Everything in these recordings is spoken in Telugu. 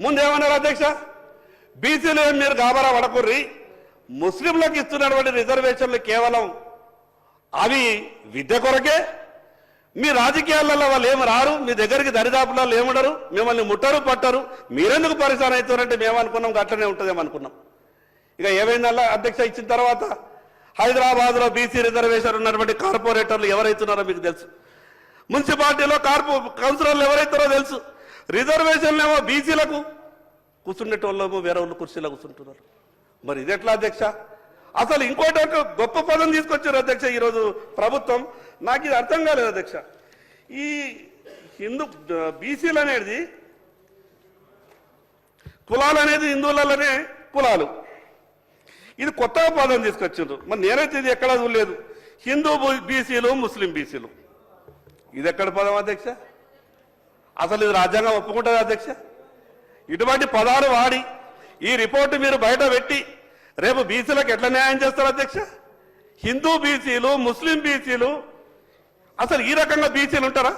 ముందేమన్నారు అధ్యక్ష? బీసీలు ఏం మీరు గాబరా పడకుర్రి? ముస్లింలకు ఇస్తున్నటువంటి రిజర్వేషన్లు కేవలం అవి విద్య కొరకే? మీ రాజకీయాలలో వాళ్ళు ఏమి రారు? మీ దగ్గరికి దరిదాపులలో ఏముండరు? మిమ్మల్ని ముట్టరు పట్టరు. మీరెందుకు పరిశాన్ అవుతారంటే మేము అనుకున్నాం అట్లనే ఉంటుందేమో అనుకున్నాం ఇక ఏమైందల్లా అధ్యక్ష ఇచ్చిన తర్వాత? హైదరాబాద్లో బీసీ రిజర్వేషన్ ఉన్నటువంటి కార్పొరేటర్లు ఎవరైతున్నారో మీకు తెలుసు. మున్సిపాలిటీలో కార్పు కౌన్సిలర్లు ఎవరైతారో తెలుసు. రిజర్వేషన్లు ఏమో బీసీలకు. కూర్చుండేటోళ్ళేమో వేరే వాళ్ళు కుర్చీలో కూర్చుంటున్నారు. మరి ఇది ఎట్లా అధ్యక్ష? అసలు ఇంకోటి ఒక గొప్ప పదం తీసుకొచ్చారు అధ్యక్ష ఈరోజు ప్రభుత్వం. నాకు ఇది అర్థం కాలేదు అధ్యక్ష. ఈ హిందూ బీసీలు అనేది కులాలు అనేది హిందువులలోనే కులాలు. ఇది కొత్తగా పదం తీసుకొచ్చిండ్రు. మరి నేనైతే ఇది ఎక్కడా చూడలేదు. హిందూ బీసీలు ముస్లిం బీసీలు. ఇది ఎక్కడ పదం అధ్యక్ష? అసలు ఇది రాజ్యాంగం ఒప్పుకుంటుంది అధ్యక్ష? ఇటువంటి పదాలు వాడి ఈ రిపోర్టు మీరు బయట పెట్టి రేపు బీసీలకు ఎట్లా న్యాయం చేస్తారు అధ్యక్ష? హిందూ బీసీలు ముస్లిం బీసీలు అసలు ఈ రకంగా బీసీలు ఉంటారా?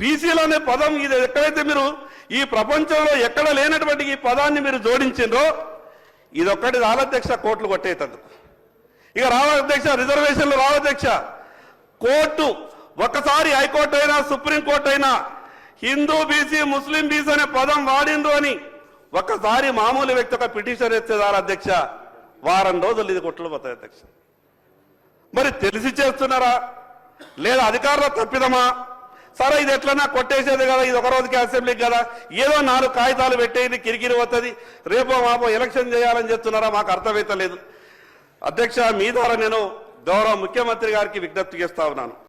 బీసీలు అనే పదం ఇది ఎక్కడైతే మీరు ఈ ప్రపంచంలో ఎక్కడ లేనటువంటి ఈ పదాన్ని మీరు జోడించిండ్రో ఇది ఒక్కటి రాలధ్యక్ష కోట్లు కొట్టేటందుకు. ఇక రావాధ్యక్ష రిజర్వేషన్లు రావధ్యక్ష కోర్టు ఒక్కసారి హైకోర్టు అయినా సుప్రీంకోర్టు అయినా హిందూ బీసీ ముస్లిం బీసీ అనే పదం వాడిండ్రు అని ఒక్కసారి మామూలు వ్యక్తి ఒక పిటిషన్ ఎత్తేదారు అధ్యక్ష? వారం రోజులు ఇది కొట్లు పోతాయి అధ్యక్ష. మరి తెలిసి చేస్తున్నారా? లేదా అధికారుల తప్పిదమా? సరే ఇది ఎట్లన్నా కొట్టేసేది కదా ఇది ఒక రోజుకి అసెంబ్లీకి కదా ఏదో నాలుగు కాగితాలు పెట్టేది కిరికిరి వస్తుంది రేపో మాపో ఎలక్షన్ చేయాలని చెప్తున్నారా? మాకు అర్థమైతలేదు. అధ్యక్ష మీ ద్వారా నేను గౌరవ ముఖ్యమంత్రి గారికి విజ్ఞప్తి చేస్తా ఉన్నాను.